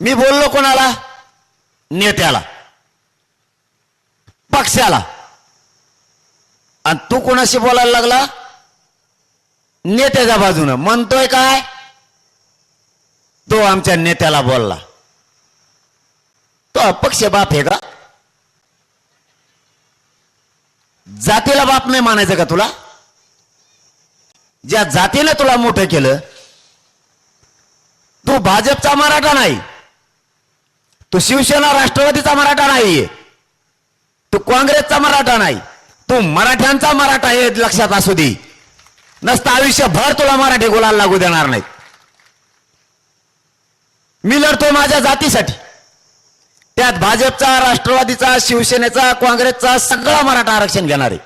मी बोललो कोणाला? नेत्याला. पक्षाला. आणि तू कोणाशी बोलायला लागला? नेत्याच्या बाजूनं. म्हणतोय काय? तो आमच्या नेत्याला बोलला. तो अपक्ष बाप आहे का? जातीला बाप नाही मानायचं का तुला? ज्या जातीनं तुला मोठं केलं तू भाजपचा मराठा नाही. तो शिवसेना राष्ट्रवादीचा मराठा नाहीये तो काँग्रेसचा मराठा नाही. तू मराठ्यांचा मराठा हे लक्षात असू दे. नसतं आयुष्यभर तुला मराठी गुलाल लागू देणार नाहीत. मी लढतो माझ्या जातीसाठी. त्यात भाजपचा राष्ट्रवादीचा शिवसेनेचा काँग्रेसचा सगळा मराठा आरक्षण घेणार आहे.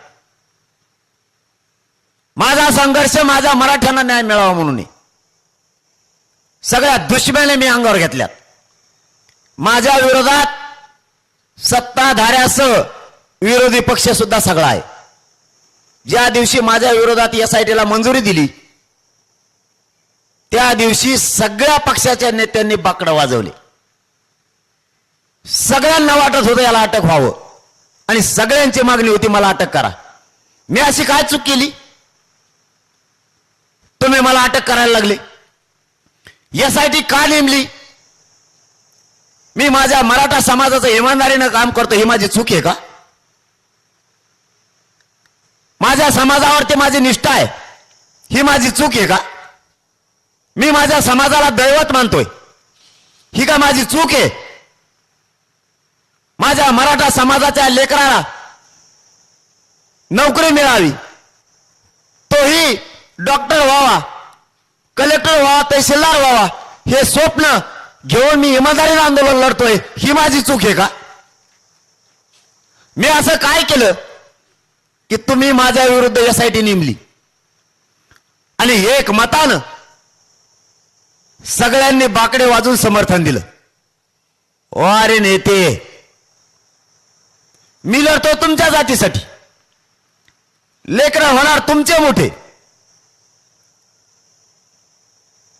माझा संघर्ष माझ्या मराठ्यांना न्याय मिळावा म्हणून सगळ्या दुश्मने मी अंगावर घेतल्यात. माझ्या विरोधात सत्ताधाऱ्यासह विरोधी पक्ष सुद्धा सगळा आहे. ज्या दिवशी माझ्या विरोधात एस आय टीला मंजुरी दिली त्या दिवशी सगळ्या पक्षाच्या नेत्यांनी बाकडं वाजवले. सगळ्यांना वाटत होतं याला अटक व्हावं आणि सगळ्यांची मागणी होती मला अटक करा. मी अशी काय चूक केली? तुम्ही मला अटक करायला लागले. एस आय टी का नेमली? मी माझ्या मराठा समाजाचं इमानदारीनं काम करतो ही माझी चूक आहे का? माझ्या समाजावरती माझी निष्ठा आहे ही माझी चूक आहे का? मी माझ्या समाजाला दैवत मानतोय ही का माझी चूक आहे? माझ्या मराठा समाजाच्या लेकराला नोकरी मिळावी तोही डॉक्टर व्हावा कलेक्टर व्हावा तहसीलदार व्हावा हे स्वप्न घेऊन मी इमानदारीनं आंदोलन लढतोय ही माझी चूक आहे का? मी असं काय केलं की तुम्ही माझ्या विरुद्ध एस आय टी नेमली? आणि एक मतानं सगळ्यांनी बाकडे वाजून समर्थन दिलं. ओ अरे नेते मी लढतो तुमच्या जातीसाठी. लेकरं होणार तुमचे मोठे.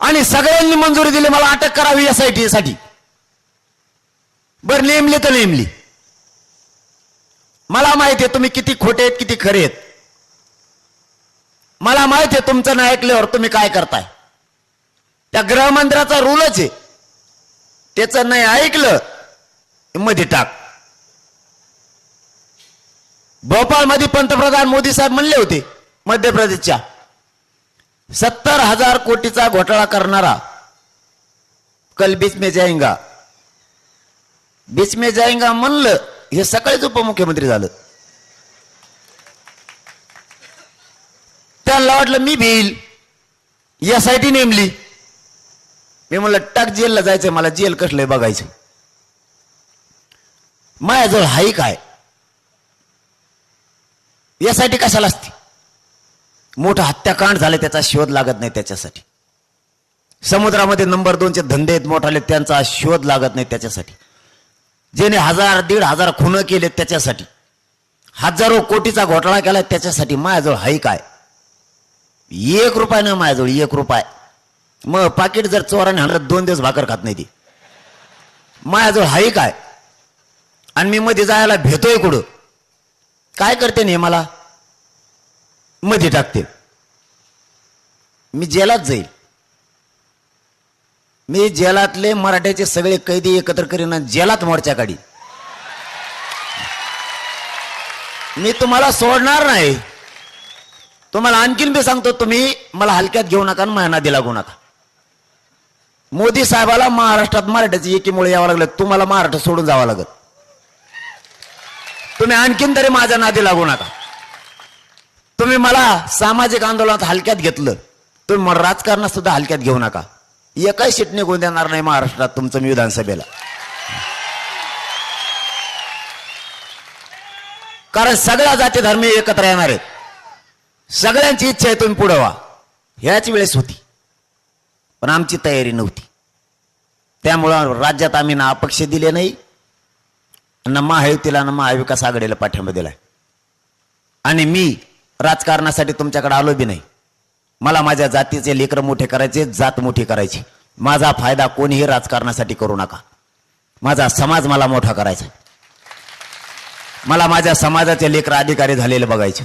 आणि सगळ्यांनी मंजुरी दिली मला अटक करावी एस आय टी साठी. बरं नेमली तर नेमली. मला माहिती आहे तुम्ही किती खोटे आहेत किती खरे आहेत. मला माहिती आहे तुमचं नाही ऐकल्यावर तुम्ही काय करताय. त्या गृहमंत्र्याचा रूलच आहे. त्याचं नाही ऐकलं मध्ये टाक. भोपाळमध्ये पंतप्रधान मोदी साहेब म्हणले होते मध्य प्रदेशच्या. सत्तर हजार कोटीचा घोटाळा करणारा कल बीच में जाएंगा बीच म्हणलं हे सकाळीच उपमुख्यमंत्री झालं. त्याला वाटलं मी भिल यासाठी नेमली. मी म्हणलं टाक जेलला जायचंय मला जेल कसलंय बघायचं. माझ्याजवळ हाई काय यासाठी कशाला असते? मोठं हत्याकांड झालं त्याचा शोध लागत नाही त्याच्यासाठी. समुद्रामध्ये नंबर दोनचे धंदे आहेत मोठाले त्यांचा शोध लागत नाही त्याच्यासाठी. ज्याने हजार दीड हजार खुनं केले त्याच्यासाठी. हजारो कोटीचा घोटाळा केला त्याच्यासाठी माझ्याजवळ हाय काय? एक रुपया ना माझ्याजवळ एक रुपया. मग पाकिट जर चोराने हाणलं दोन दिवस भाकर खात नाही ती. माझ्याजवळ हाय काय? आणि मी मध्ये जायला भेटोय कुठं? काय करते नाही मला मध्ये टाकते. मी जेलात जाईल. मी जेलातले मराठ्याचे सगळे कैदी एकत्र करीन जेलात मोर्चा काढी मी तुम्हाला सोडणार नाही. तुम्हाला आणखीन बी सांगतो तुम्ही मला हलक्यात घेऊ नका आणि माझ्या नादी लागू नका. मोदी साहेबाला महाराष्ट्रात मराठ्याची एकीमुळे यावं लागलं तुम्हाला महाराष्ट्र सोडून जावं लागत तुम्ही आणखीन तरी माझ्या नादी लागू नका. तुम्ही मला सामाजिक आंदोलनात हलक्यात घेतलं. तुम्ही मला राजकारणात सुद्धा हलक्यात घेऊ नका. एकही सीट निघून देणार नाही महाराष्ट्रात तुमचं मी विधानसभेला. कारण सगळ्या जाती धर्मी एकत्र येणार आहेत. सगळ्यांची इच्छा आहे तुम्ही पुढे व्हा. ह्याच वेळेस होती. पण आमची तयारी नव्हती. त्यामुळं राज्यात आम्ही ना अपक्ष दिले नाही ना महायुतीला न महाविकास आघाडीला पाठिंबा दिलाय. आणि मी राजकारणासाठी तुमच्याकडे आलो बी नाही. मला माझ्या जातीचे लेकर मोठे करायचे जात मोठी करायची. माझा फायदा कोणीही राजकारणासाठी करू नका. माझा समाज मला मोठा करायचा. मला माझ्या समाजाचे लेकर अधिकारी झालेले बघायचे.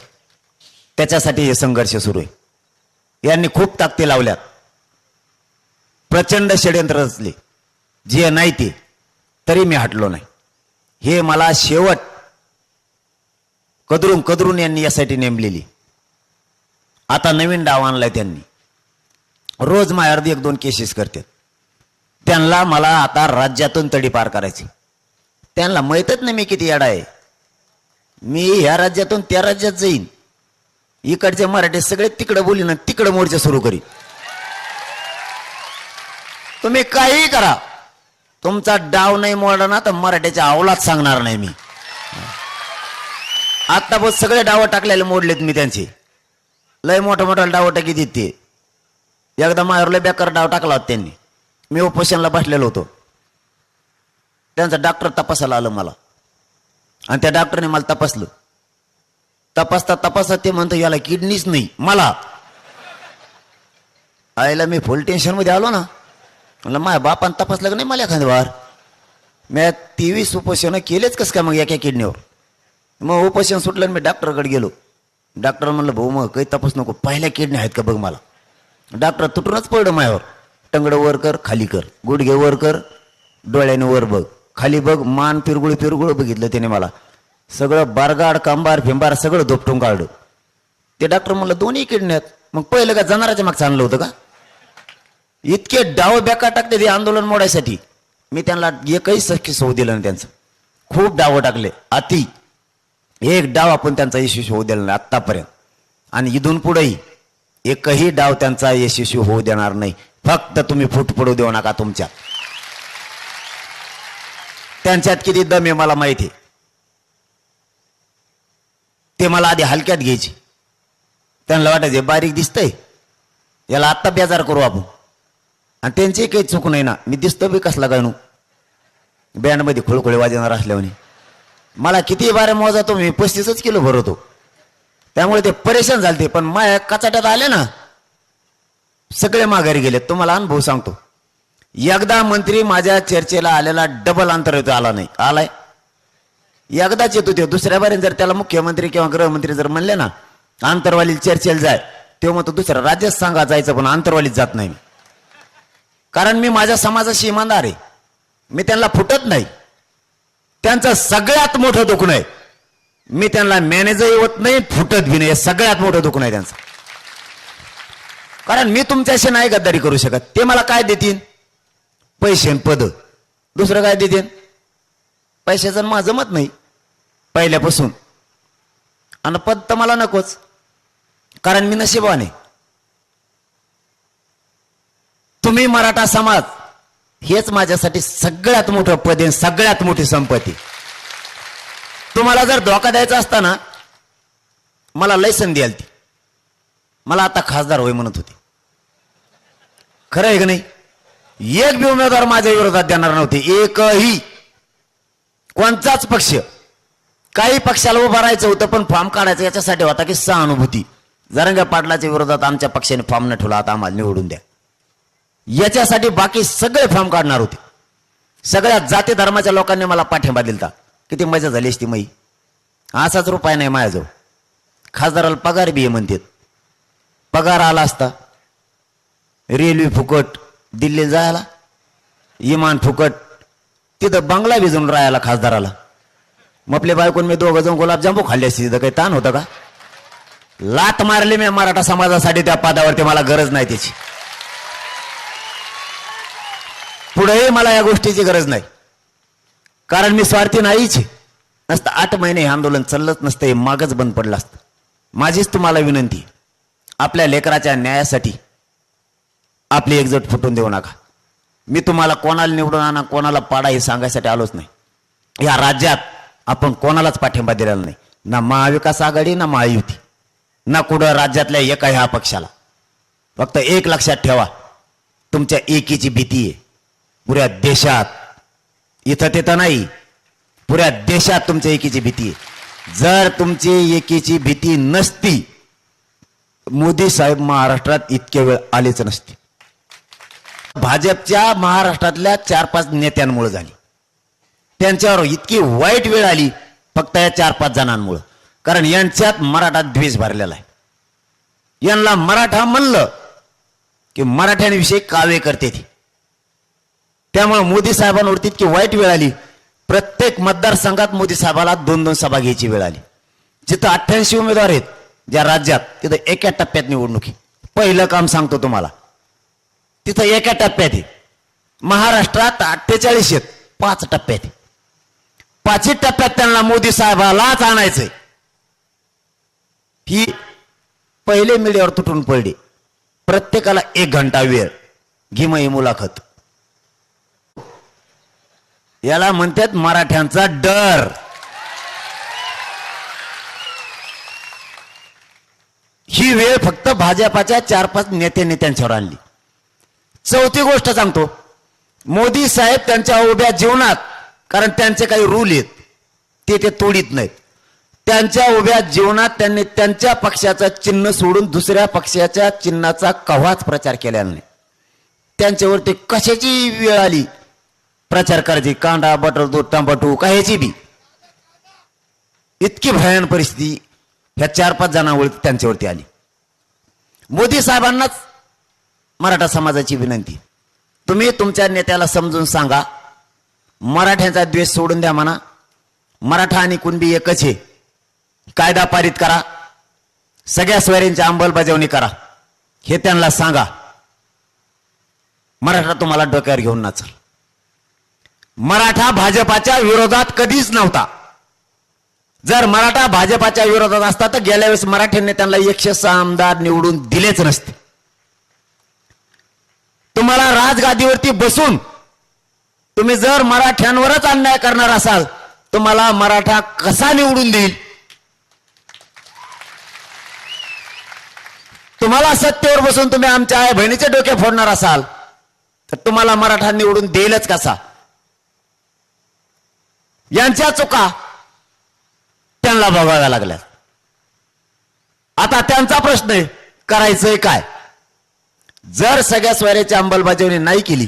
त्याच्यासाठी हे संघर्ष सुरू आहे. यांनी खूप ताकदी लावल्यात. प्रचंड षडयंत्र रचले. जे नाही ते तरी मी हटलो नाही. हे मला शेवट कदरून कदरून यांनी यासाठी नेमलेली. आता नवीन डाव आणलाय त्यांनी. रोज माझ्यावर एक दोन केसेस करतात. त्यांना मला आता राज्यातून तडी पार करायची. त्यांना माहीतच नाही मी किती येडा आहे. मी ह्या राज्यातून त्या राज्यात जाईन. इकडचे मराठी सगळे तिकडं बोलीन तिकडं मोर्चा सुरू करीन. तुम्ही काहीही करा. तुमचा डाव नाही मोडला ना तर मराठीच्या अवलात सांगणार नाही मी. आत्ता बस सगळे डाव टाकलेले मोडलेत मी त्यांचे. लय मोठा मोठा डाव टाकी देत ते. एकदा माझ्यावर लय बेकार डाव टाकला होता त्यांनी. मी उपोषणला बसलेलो होतो. त्यांचा डॉक्टर तपासायला आलं मला. आणि त्या डॉक्टरने मला तपासलं. तपासता तपासता ते म्हणतो याला किडनीच नाही मला. आईला मी फुल टेन्शनमध्ये आलो ना. म्हणलं माझ्या बापान तपासलं का नाही मला एखाद्या वार? मी तेवीस उपोषण केलेच कस काय मग एका किडनीवर मग उपोषण सुटलं आणि मी डॉक्टरकडे गेलो. डॉक्टर म्हणलं भाऊ मग काही तपास नको. पहिल्या किडनी आहेत का बघ मला. डॉक्टर तुटूनच पडलं माझ्यावर टंगडं वर कर खाली कर. गुडघे वर कर डोळ्याने वर बघ. खाली बघ मान पिरगुळ पिरगुळ बघितलं त्याने मला. सगळं बारगाड कांबार फिंबार सगळं दोपटून काढलं. ते डॉक्टर म्हणलं दोन्ही किडनी आहेत. मग पहिलं का जनाराच्या मागचं आणलं होतं का? इतके डाव बेकार टाकते ते आंदोलन मोडायसाठी. मी त्यांना एकही सख्य होऊ दिलं नाही त्यांचं. खूप डावं टाकले. अति. एक डाव आपण त्यांचा यशस्वी होऊ दिला नाही आत्तापर्यंत. आणि इथून पुढेही एकही डाव त्यांचा यशस्वी होऊ देणार नाही. फक्त तुम्ही फूट पडू देऊ नका तुमच्या त्यांच्यात किती दम आहे मला माहिती आहे. ते मला आधी हलक्यात घ्यायचे. त्यांना वाटायचे बारीक दिसतंय. याला आत्ता बेजार करू आपण. आणि त्यांची काही चूक नाही ना. मी दिसतो बी कसला गाणू. बँडमध्ये खुळखुळे वाजवणार असल्याने मला किती बारे मोजा तो? मी पस्तीसच किलो भरवतो त्यामुळे ते परेशान झालते. पण माया कचाट्यात आले ना सगळे माघारी गेले. तुम्हाला अनुभव सांगतो. एकदा मंत्री माझ्या चर्चेला आलेला डबल अंतर येतो आला नाही. आलाय. एकदाच येतो ते. दुसऱ्या बारीन जर त्याला मुख्यमंत्री किंवा गृहमंत्री जर म्हणले ना आंतरवाली चर्चेला जाय तेव्हा मग तो दुसऱ्या राज्यात सांगा जायचं पण आंतरवालीत जात नाही मी. कारण मी माझ्या समाजाशी इमानदार आहे. मी त्यांना फुटत नाही. त्यांचं सगळ्यात मोठं दुखणं आहे. मी त्यांना मॅनेजर होत नाही फुटत बी नाही. हे सगळ्यात मोठं दुखणं आहे त्यांचं. कारण मी तुमच्याशी नाही गद्दारी करू शकत. ते मला काय देतील? पैसे पद. दुसरं काय देतील? पैशाचं माझं मत नाही. पहिल्यापासून. आणि पद तर मला नकोच. कारण मी नशिबाने तुम्ही मराठा समाज हेच माझ्यासाठी सगळ्यात मोठं पद आहे सगळ्यात मोठी संपत्ती. तुम्हाला जर धोका द्यायचा असताना मला लय संधी आली ती. मला आता खासदार होय म्हणत होते. खरं आहे का नाही? एक बी उमेदवार माझ्या विरोधात देणार नव्हते एकही. कोणताच पक्ष काही पक्षाला उभं राहायचं होतं पण फॉर्म काढायचं याच्यासाठी होता की सहानुभूती. जरंग्या पाटलाच्या विरोधात आमच्या पक्षाने फॉर्म न ठेवला आता आम्हाला निवडून द्या. याच्यासाठी बाकी सगळे फॉर्म काढणार होते. सगळ्या जाती धर्माच्या लोकांनी मला पाठिंबा दिलता. किती मजा झाली असती मई. असाच रुपये नाही माझ्याजवळ. खासदाराला पगार बी आहे म्हणतात. पगार आला असता. रेल्वे फुकट दिल्ली जायला. इमान फुकट तिथं बंगला भिजून राहायला खासदाराला. मपले बायकोन मी दोघं जाऊन गुलाबजांबू खाल्ले असते तिथं काही ताण होतं का? लात मारली मी मराठा समाजासाठी त्या पदावरती मला गरज नाही त्याची. पुढेही मला या गोष्टीची गरज नाही. कारण मी स्वार्थी नाहीच नसतं आठ महिने हे आंदोलन चाललंच नसतं हे मागच बंद पडलं असतं. माझीच तुम्हाला विनंती आपल्या लेकराच्या न्यायासाठी आपली एकजूट फुटून देऊ नका. मी तुम्हाला कोणाला निवडून आणा कोणाला पाडा हे सांगायसाठी आलोच नाही. या राज्यात आपण कोणालाच पाठिंबा दिलेला नाही. ना महाविकास आघाडी ना महायुती. ना कुठं राज्यातल्या एका ह्या पक्षाला. फक्त एक लक्षात ठेवा तुमच्या एकीची भीती आहे. पुऱ्या देशात. इथं तिथं नाही. पुऱ्या देशात तुमच्या एकीची भीती आहे. जर तुमची एकीची भीती नसती मोदी साहेब महाराष्ट्रात इतके वेळ आलेच नसते. भाजपच्या महाराष्ट्रातल्या चार पाच नेत्यांमुळे झाली. त्यांच्यावर इतकी वाईट वेळ आली फक्त या चार पाच जणांमुळं. कारण यांच्यात मराठा द्वेष भरलेला आहे. यांना मराठा म्हणलं की मराठ्यांविषयी कावे करते ती. त्यामुळे मोदी साहेबांवरती इतकी वाईट वेळ आली. प्रत्येक मतदारसंघात मोदी साहेबाला दोन दोन सभा घ्यायची वेळ आली. जिथं अठ्ठ्याऐंशी उमेदवार आहेत ज्या राज्यात तिथं एका टप्प्यात निवडणुकी पहिलं काम सांगतो तुम्हाला. तिथं एका टप्प्यात आहे. महाराष्ट्रात अठ्ठेचाळीस आहेत. पाच टप्प्यात आहे. पाचही टप्प्यात त्यांना मोदी साहेबालाच आणायचंय. ही पहिले मीडियावर तुटून पडली. प्रत्येकाला एक घंटा वेळ. घिमई मुलाखत. याला म्हणतात मराठ्यांचा डर. ही वेळ फक्त भाजपाच्या चार पाच नेत्यांनी त्यांच्यावर आणली. चौथी गोष्ट सांगतो. मोदी साहेब त्यांच्या उभ्या जीवनात कारण त्यांचे काही रूल आहेत ते ते तोडीत नाहीत. त्यांच्या उभ्या जीवनात त्यांनी त्यांच्या पक्षाचं चिन्ह सोडून दुसऱ्या पक्षाच्या चिन्हाचा कव्हाच प्रचार केला नाही. त्यांच्यावरती कशाची वेळ आली? प्रचार करायची कांदा बटर दूध टमाटू ह्याची बी. इतकी भयान परिस्थिती ह्या चार पाच जणांवरती त्यांच्यावरती आली. मोदी साहेबांनाच मराठा समाजाची विनंती. तुम्ही तुमच्या नेत्याला समजून सांगा मराठ्यांचा द्वेष सोडून द्या म्हणा. मराठा आणि कुणबी एकच आहे. कायदा पारित करा. सगळ्या स्वैरींची अंमलबजावणी करा. हे त्यांना सांगा. मराठा तुम्हाला डोक्यावर घेऊन नाचल. मराठा भाजपाच्या विरोधात कधीच नव्हता. जर मराठा भाजपाच्या विरोधात असता तर गेल्या वेळेस मराठ्यांनी त्यांना एकशे सहा आमदार निवडून दिलेच नसते. तुम्हाला राजगादीवरती बसून तुम्ही जर मराठ्यांवरच अन्याय करणार असाल तुम्हाला मराठा कसा निवडून देईल? तुम्हाला सत्तेवर बसून तुम्ही आमच्या आई बहिणीचे डोके फोडणार असाल तर तुम्हाला मराठा निवडून देईलच कसा? यांच्या चुका त्यांना बघाव्या लागल्या आता त्यांचा प्रश्न आहे करायचंय काय? जर सगळ्या स्वैराची अंमलबजावणी नाही केली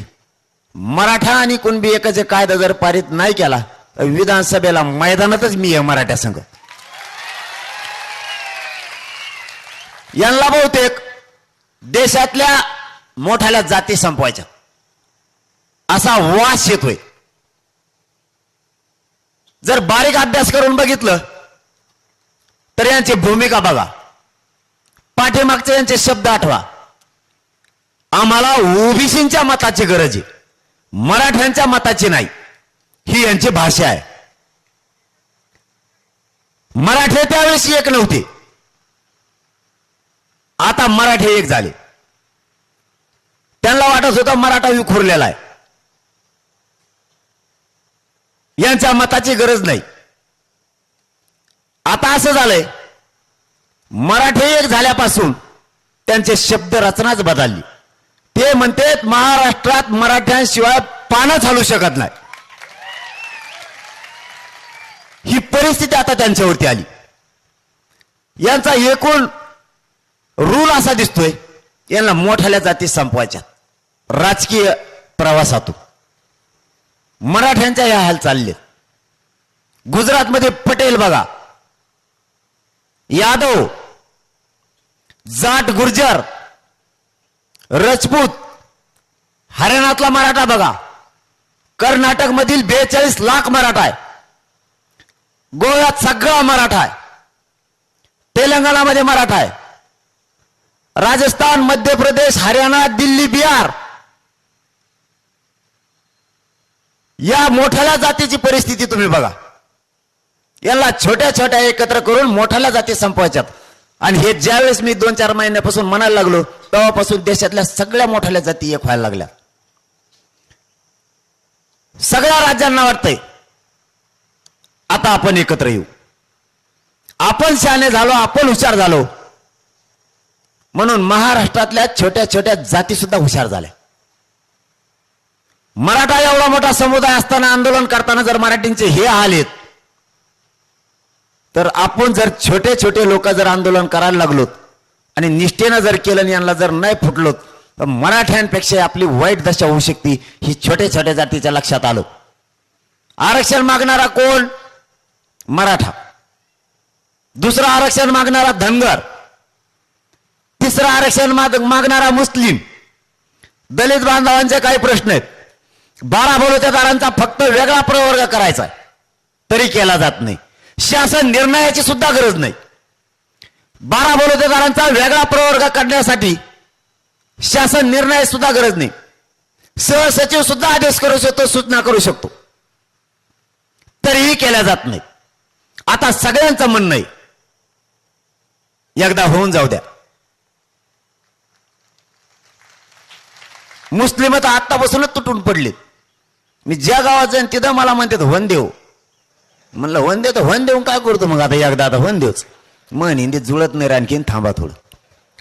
मराठा आणि कुणबी एकाचे कायदा जर पारित नाही केला तर विधानसभेला मैदानातच मी आहे मराठा संघ. यांना बहुतेक देशातल्या मोठ्याल्या जाती संपवायच्या. असा वास येतोय. जर बारीक अभ्यास करून बघितलं तर यांची भूमिका बघा. पाठीमागचे यांचे शब्द आठवा. आम्हाला ओबीसींच्या मताची गरज आहे. मराठ्यांच्या मताची नाही. ही यांची भाषा आहे. मराठे त्यावेळेस एक नव्हते. आता मराठे एक झाले. त्यांना वाटत होता मराठा विखुरलेला आहे. यांच्या मताची गरज नाही. आता असं झालंय मराठे एक झाल्यापासून त्यांचे शब्द रचनाच बदलली. ते म्हणतात महाराष्ट्रात मराठ्यांशिवाय पानच चालू शकत नाही. ही परिस्थिती आता त्यांच्यावरती आली. यांचा एकूण रूल असा दिसतोय यांना मोठ्याल्या जाती संपवायच्या राजकीय प्रवासातून. मराठ्यांच्या या हाल चालले गुजरातमध्ये पटेल बघा. यादव जाट गुर्जर राजपूत हरियाणातला मराठा बघा. कर्नाटक मधील बेचाळीस लाख मराठा आहे. गोव्यात सगळा मराठा आहे. तेलंगणामध्ये मराठा आहे. राजस्थान मध्य प्रदेश हरियाणा दिल्ली बिहार या मोठ्याला जातीची परिस्थिती तुम्ही बघा. याला छोट्या छोट्या एकत्र करून मोठ्याला जाती संपवायच्यात. आणि हे ज्यावेळेस मी दोन चार महिन्यापासून म्हणायला लागलो तेव्हापासून देशातल्या सगळ्या मोठ्याल्या जाती एक व्हायला लागल्या. सगळ्या राज्यांना वाटतंय आता आपण एकत्र येऊ. आपण शहाणे झालो आपण हुशार झालो. म्हणून महाराष्ट्रातल्या छोट्या छोट्या जाती सुद्धा हुशार झाल्या. मराठा एवढा मोठा समुदाय असताना आंदोलन करताना जर मराठींचे हे हाल आहेत तर आपण जर छोटे छोटे लोक जर आंदोलन करायला लागलोत आणि निष्ठेनं जर केलं आणि यांना जर नाही फुटलोत तर मराठ्यांपेक्षा आपली वाईट दशा होऊ शकते ही छोट्या छोट्या जातीच्या लक्षात आलं. आरक्षण मागणारा कोण? मराठा. दुसरं आरक्षण मागणारा धनगर. तिसरं आरक्षण माग- मागणारा मुस्लिम. दलित बांधवांचे काही प्रश्न आहेत. बारा बलुतेदारांचा फक्त वेगळा प्रवर्ग करायचा तरी केला जात नाही. शासन निर्णयाची सुद्धा गरज नाही. बारा बलुतेदारांचा वेगळा प्रवर्ग करण्यासाठी शासन निर्णय सुद्धा गरज नाही. सहसचिव सुद्धा आदेश करू शकतो सूचना करू शकतो. तरीही केल्या जात नाही. आता सगळ्यांचं म्हणणं आहे. एकदा होऊन जाऊ द्या. मुस्लिम आता आत्तापासूनच तुटून पडलेत. मी ज्या गावात जाईन तिथं मला म्हणतात वन देव. म्हणलं वन देव तर वन देऊन काय करतो मग आता? एकदा आता वन देवच. मन हिंदी जुळत नाही आणखीन थांबा थोडं.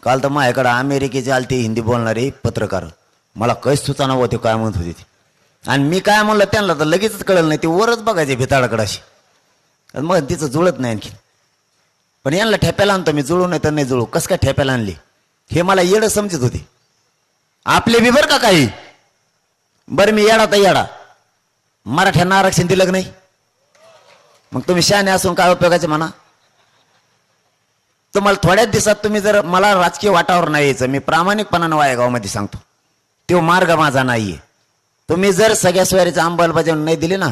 काल तर माझ्याकडं अमेरिकेचे आलते हिंदी बोलणारे पत्रकार. मला कैस सुचाना होते काय म्हणत होते ते. आणि मी काय म्हणलं त्यांना तर लगेचच कळलं नाही ते वरच बघायचे भिताडाकडे अशी. मग तिचं जुळत नाही आणखी पण यांना ठेप्याला आणतो मी जुळू नाही तर नाही जुळू. कसं काय ठेप्याला आणली? हे मला येडं समजत होते. आपले बी बरं का काही? बरं मी येडा तर येडा. मराठ्यांना आरक्षण दिलं नाही? मग तुम्ही शहाणे असून काय उपयोगाचे म्हणा? तुम्हाला थोड्याच दिवसात तुम्ही जर मला राजकीय वाटावर नाही यायचं मी प्रामाणिकपणानं वायगावमध्ये सांगतो. तो मार्ग माझा नाहीये. तुम्ही जर सगळ्या स्वारीचं अंमलबजावणी नाही दिली ना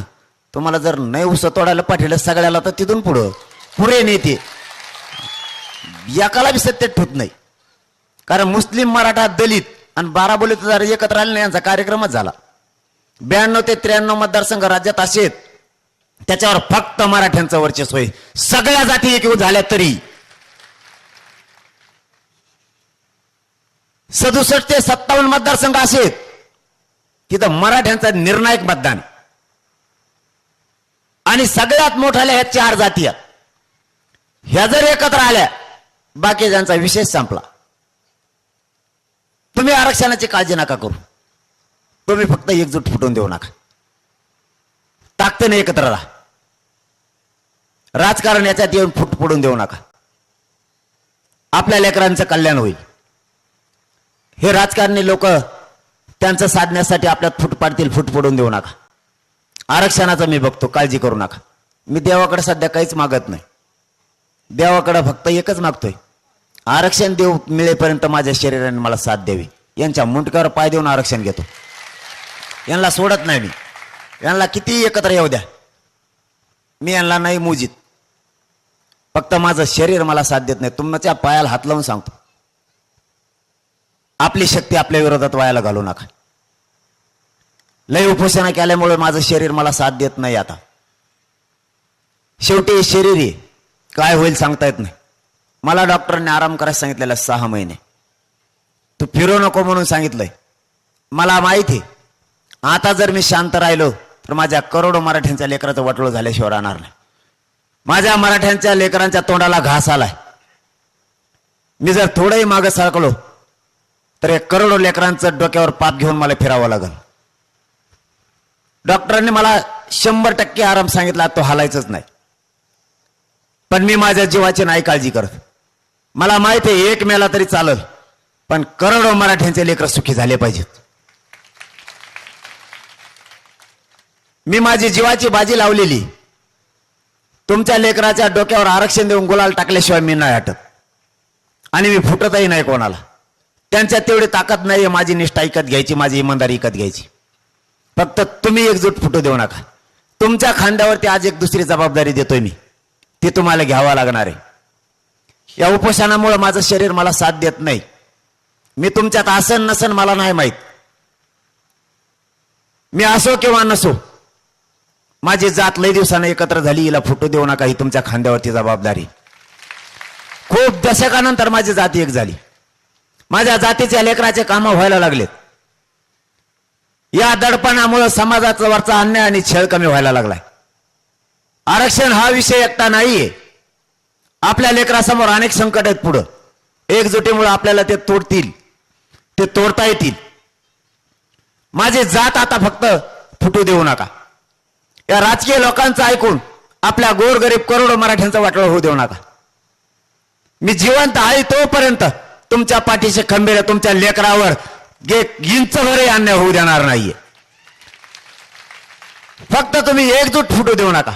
तुम्हाला जर नाही उस तोडायला पाठवलं सगळ्याला तर तिथून पुढं. पुढे नेते एकाला बी सत्य ठेवत नाही. कारण मुस्लिम मराठा दलित आणि बारा बोलीत जर एकत्र आले नाही यांचा कार्यक्रमच झाला. ब्याण्णव ते त्र्याण्णव मतदारसंघ राज्यात असेल त्याच्यावर फक्त मराठ्यांचं वर्चस्व आहे. सगळ्या जाती एक झाल्या तरी. सदुसष्ट ते सत्तावन्न मतदारसंघ असेल तिथं मराठ्यांचा निर्णायक मतदान. आणि सगळ्यात मोठ्याल्या ह्या चार जाती ह्या जर एकत्र आल्या बाकी ज्यांचा विशेष संपला. तुम्ही आरक्षणाची काळजी नका करू. तुम्ही फक्त एकजूट फुटून देऊ नका. ताकदीने एकत्र राहा. राजकारण याच्यात येऊन फुट पडून देऊ नका. आपल्या लेकरांचं कल्याण होईल. हे राजकारणी लोक त्यांचं साधण्यासाठी आपल्यात फूट पाडतील फूट पडून देऊ नका. आरक्षणाचं मी बघतो काळजी करू नका. मी देवाकडे सध्या काहीच मागत नाही. देवाकडे फक्त एकच मागतोय. आरक्षण देऊ मिळेपर्यंत माझ्या शरीराने मला साथ द्यावी. यांच्या मुंटक्यावर पाय देऊन आरक्षण घेतो. यांना सोडत नाही मी. यांना किती एकत्र येऊ द्या. मी यांना नाही मोजित. फक्त माझं शरीर मला साथ देत नाही. तुमच्या पायाला हात लावून सांगतो. आपली शक्ती आपल्या विरोधात वायाला घालू नका. लय उपोषणा केल्यामुळे माझं शरीर मला साथ देत नाही आता. शेवटी शरीर आहे. काय होईल सांगता येत नाही. मला डॉक्टरांनी आराम करायला सांगितलेला सहा महिने. तू फिरू नको म्हणून सांगितलंय. मला माहिती आहे. आता जर मी शांत राहिलो तर माझ्या करोडो मराठ्यांच्या लेकराचं वाटोळ झाल्याशिवाय राहणार नाही. माझ्या मराठ्यांच्या लेकरांच्या तोंडाला घास आलाय. मी जर थोडंही मागं सरकलो तर हे करोडो लेकरांचं डोक्यावर पाप घेऊन मला फिरावं लागल. डॉक्टरांनी मला शंभर टक्के आराम सांगितला तो हालायचंच नाही. पण मी माझ्या जीवाची नाही काळजी करत. मला माहिती आहे एक मेला तरी चालल पण करोडो मराठ्यांचे लेकर सुखी झाले पाहिजेत. मी माझी जीवाची बाजी लावलेली. तुमच्या लेकराच्या डोक्यावर आरक्षण देऊन गुलाल टाकल्याशिवाय मी नाही हटत. आणि मी फुटतही नाही कोणाला. त्यांच्यात तेवढी ताकद नाही माझी निष्ठा ऐकत घ्यायची माझी इमानदारी ऐकत घ्यायची. फक्त तुम्ही एकजूट फुटू देऊ नका. तुमच्या खांद्यावरती आज एक दुसरी जबाबदारी देतोय मी. ती तुम्हाला घ्यावा लागणार आहे. या उपोषणामुळे माझं शरीर मला साथ देत नाही. मी तुमच्यात आसन नसन मला नाही माहीत. मी असो किंवा नसो माझी जात लय दिवसानं एकत्र झाली हिला फोटो देऊ नका ही तुमच्या खांद्यावरती जबाबदारी. खूप दशकानंतर माझी जाती एक झाली. माझ्या जातीच्या लेकराचे कामं व्हायला लागलेत. या दडपणामुळे समाजाचा वरचा अन्याय आणि छळ कमी व्हायला लागलाय. आरक्षण हा विषय एकटा नाहीये. आपल्या लेकरासमोर अनेक संकट आहेत पुढं. एकजुटीमुळे आपल्याला ते तोडतील. ते तोडता येतील. माझी जात आता फक्त फुटू देऊ नका. या राजकीय लोकांचं ऐकून आपल्या गोरगरीब करोडो मराठ्यांचा वाटोळ होऊ देऊ नका. मी जिवंत आहे तोपर्यंत तुमच्या पाठीचे खंबीर तुमच्या लेकरावर गे इंचभरही अन्याय होऊ देणार नाहीये. फक्त तुम्ही एकजूट फुटू देऊ नका.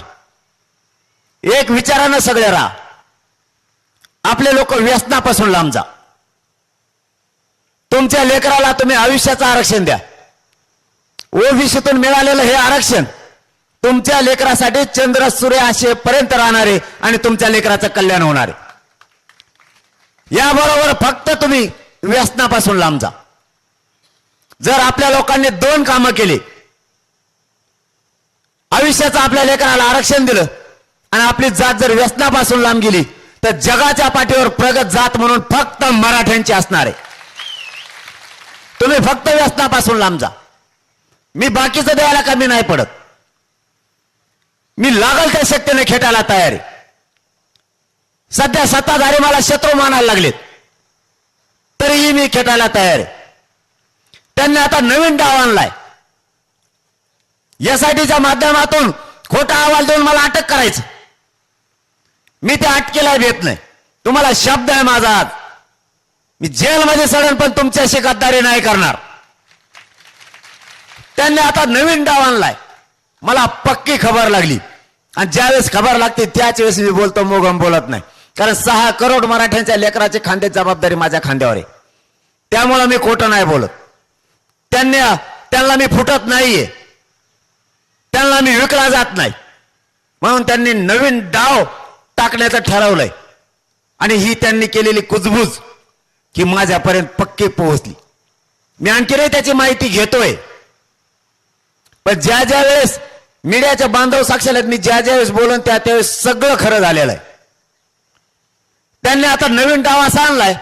एक विचारानं सगळे राहा. आपले लोक व्यसनापासून लांब जा. तुमच्या लेकराला तुम्ही आयुष्याचं आरक्षण द्या. ओबीसीतून मिळालेलं हे आरक्षण तुमच्या लेकरासाठी चंद्र सूर्य आशेपर्यंत राहणारे आणि तुमच्या लेकराचं कल्याण होणारे. याबरोबर फक्त तुम्ही व्यसनापासून लांब जा. जर आपल्या लोकांनी दोन कामं केली आयुष्याचं आपल्या लेकराला आरक्षण दिलं आणि आपली जात जर व्यसनापासून लांब गेली तर जगाच्या पाठीवर प्रगत जात म्हणून फक्त मराठ्यांची असणार आहे. तुम्ही फक्त व्यसनापासून लांब जा. मी बाकीचं द्यायला कमी नाही पडत. मी लागल त्या शक्तीने खेटायला तयार आहे. सध्या सत्ताधारी मला शत्रू मानायला लागलेत. तरीही मी खेटायला तयार आहे. त्यांनी आता नवीन डाव आणलाय. यासाठीच्या माध्यमातून खोटा अहवाल देऊन मला अटक करायचं. मी त्या अटकेला भेट नाही. तुम्हाला शब्द आहे माझा आज. मी जेलमध्ये सडन पण तुमच्याशी गद्दारी नाही करणार. त्यांनी आता नवीन डाव आणलाय. मला पक्की खबर लागली. आणि ज्यावेळेस खबर लागते त्याच वेळेस मी बोलतो मोगम बोलत नाही. कारण सहा करोड मराठ्यांच्या लेकराची खांदे जबाबदारी माझ्या खांद्यावर आहे. त्यामुळं मी खोटं नाही बोलत. त्यांनी त्यांना मी फुटत नाहीये. त्यांना मी विकला जात नाही. म्हणून त्यांनी नवीन डाव टाकण्याचं ठरवलंय. आणि ही त्यांनी केलेली कुजबूज की माझ्यापर्यंत पक्की पोहोचली. मी आणखीनही त्याची माहिती घेतोय. पण ज्या ज्या वेळेस मीडियाच्या बांधव साक्षर मी ज्या ज्या वेळेस बोलून त्या त्यावेळेस सगळं खरं झालेलं आहे. त्यांनी आता नवीन डाव असा आणलाय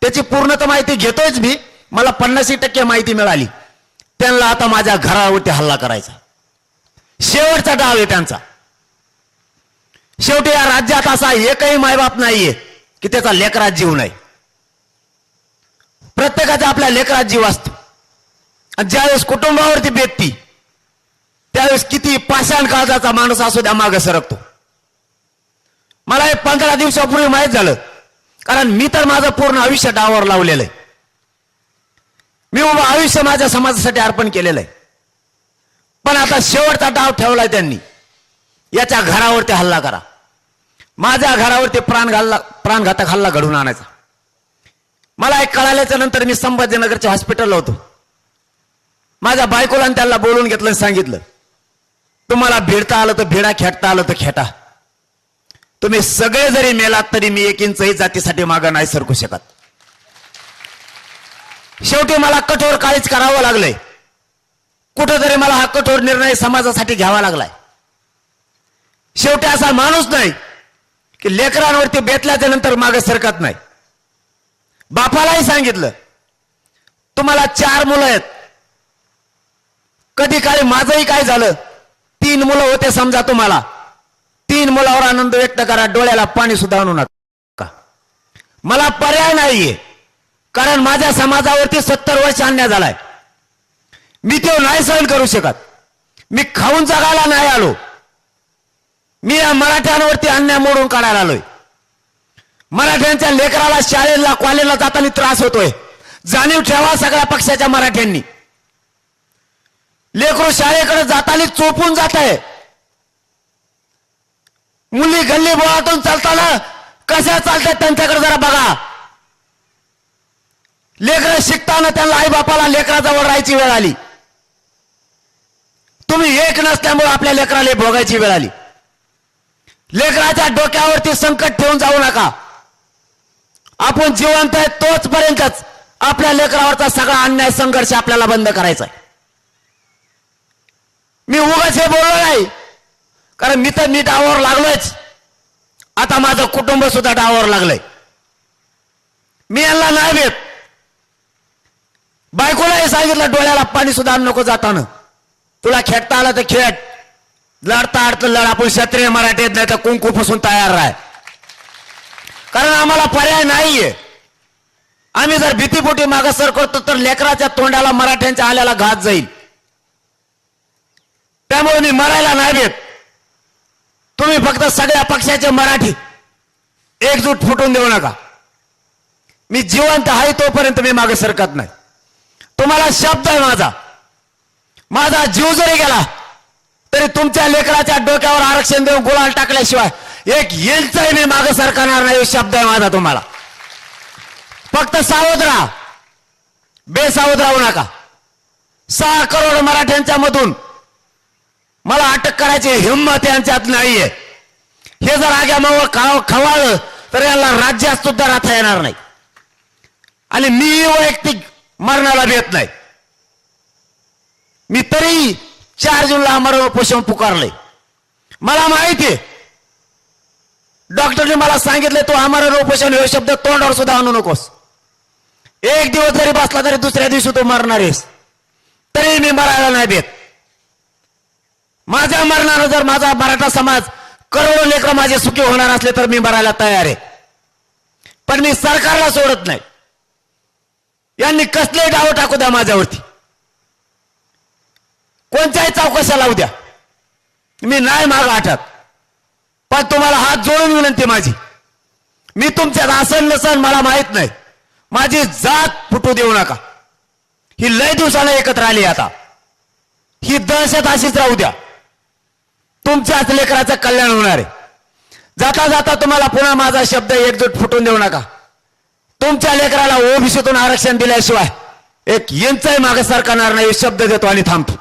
त्याची पूर्णतः माहिती घेतोयच मी मला पन्नासी टक्के माहिती मिळाली. त्यांना आता माझ्या घरावरती हल्ला करायचा. शेवटचा डाव आहे त्यांचा. शेवटी या राज्यात असा एकही मायबाप नाहीये की त्याचा लेकरात जीव नाही. प्रत्येकाचा आपल्या लेकरात जीव असतो. आणि ज्यावेळेस कुटुंबावरती बेतती त्यावेळेस किती पाषाण काळजाचा माणूस असू द्या मागे सरकतो. मला हे पंधरा दिवसापूर्वी माहीत झालं. कारण मी तर माझं पूर्ण आयुष्य डावावर लावलेलं आहे. मी उभं आयुष्य माझ्या समाजासाठी अर्पण केलेलं आहे. पण आता शेवटचा डाव ठेवलाय त्यांनी. याच्या घरावरती हल्ला करा. माझ्या घरावरती प्राण घालला प्राणघातक हल्ला घडून आणायचा. मला एक कळाल्याच्या नंतर मी संभाजीनगरच्या हॉस्पिटलला होतो. माझ्या बायकोला त्याला बोलून घेतलं सांगितलं. तुम्हाला भिडता आलं तर भिडा खेटता आलं तर खेटा. तुम्ही सगळे जरी मेलात तरी मी एक इंचही जातीसाठी मागं नाही सरकू शकत. शेवटी मला कठोर काळीच करावं लागलंय. कुठंतरी मला हा कठोर निर्णय समाजासाठी घ्यावा लागलाय. शेवटी असा माणूस नाही की लेकरांवरती बेतल्याच्या नंतर मागे सरकत नाही. बापालाही सांगितलं तुम्हाला चार मुलं आहेत. कधी काळी माझंही काय झालं? तीन मुलं होते समजा तुम्हाला. तीन मुलावर आनंद व्यक्त करा डोळ्याला पाणी सुद्धा आणू नका. मला पर्याय नाहीये. कारण माझ्या समाजावरती सत्तर वर्ष अन्याय झालाय. मी तो नाही सहन करू शकत. मी खाऊन जगायला नाही आलो. मी या मराठ्यांवरती अन्याय मोडून काढायला आलोय. मराठ्यांच्या लेकराला शाळेला कॉलेजला जाताना त्रास होतोय. जाणीव ठेवा सगळ्या पक्षाच्या मराठ्यांनी. लेकरू शाळेकडे जाताना चोपून जात आहे. मुली गल्ली बोळातून चालताना कशा चालतात त्यांच्याकडे जरा बघा. लेकरं शिकताना त्यांना आई बापाला लेकराजवळ राहायची वेळ आली. तुम्ही एक नसल्यामुळे आपल्या लेकराला भोगायची वेळ आली. लेकराच्या डोक्यावरती संकट ठेवून जाऊ नका. आपण जिवंत आहे तोचपर्यंतच आपल्या लेकरावरचा सगळा अन्याय संघर्ष आपल्याला बंद करायचा आहे. मी उगाच हे बोललो नाही. कारण मी तर मी डावावर लागलोयच. आता माझं कुटुंब सुद्धा डावावर लागलंय. मी यांना नाही भेट. बायकोलाही सांगितलं डोळ्याला पाणी सुद्धा नको जाताना. तुला खेळता आलं तर खेळ. लढता अडत लढ. आपण क्षत्रिय मराठीत नाही तर कुंकू पासून तयार राह. कारण आम्हाला पर्याय नाहीये. आम्ही जर भीतीपोटी मागासर करतो तर लेकराच्या तोंडाला मराठ्यांच्या आल्याला घात जाईल. त्यामुळे मी मरायला नाही देत. तुम्ही फक्त सगळ्या पक्षाचे मराठी एकजूट फुटून देऊ नका. मी जिवंत आहे तोपर्यंत मी मागे सरकत नाही. तुम्हाला शब्द आहे माझा. माझा जीव जरी गेला तरी तुमच्या लेकराच्या डोक्यावर आरक्षण देऊन गुलाल टाकल्याशिवाय एक येलचंही मी मागं सरकणार नाही शब्द आहे माझा तुम्हाला. फक्त सावध राहा. बेसावध राहू नका. सहा करोड मराठ्यांच्या मधून मला अटक करायची हिंमत यांच्यात नाहीये. हे जर आग्या खाव खवाळलं तर यांना राज्यात सुद्धा राहता येणार नाही. आणि मी वैयक्तिक मरणाला भेट नाही. मी तरी चार जूनला मरण उपोषण पुकारले. मला माहिती आहे. डॉक्टरने मला सांगितले तू आमरण उपोषण हे शब्द तोंडावर सुद्धा आणू नकोस. एक दिवस जरी बसला तरी दुसऱ्या दिवशी तू मरणार आहेस. तरी मी मरायला नाही देत माझ्या मरणानं जर माझा मराठा समाज करोडो लेकर माझे सुखी होणार असले तर मी मरायला तयार आहे. पण मी सरकारला सोडत नाही. यांनी कसले डाव टाकू द्या माझ्यावरती. कोणत्याही चौकशा लावू द्या. मी नाही माग आठत पण तुम्हाला हात जोडून विनंती माझी. मी तुमच्या रासन नसन मला माहीत नाही. माझी जात फुटू देऊ नका. ही लय दिवसाला एकत्र आली आता. ही दहशत अशीच राहू द्या. तुमच्याच लेकराचं कल्याण होणार आहे. जाता जाता तुम्हाला पुन्हा माझा शब्द एकजूट फुटून देऊ नका. तुमच्या लेकराला ओबीसीतून आरक्षण दिल्याशिवाय एक इंचही मागे सरकारणार नाही शब्द देतो आणि थांबतो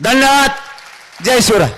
धन्यवाद. जय शिवराय.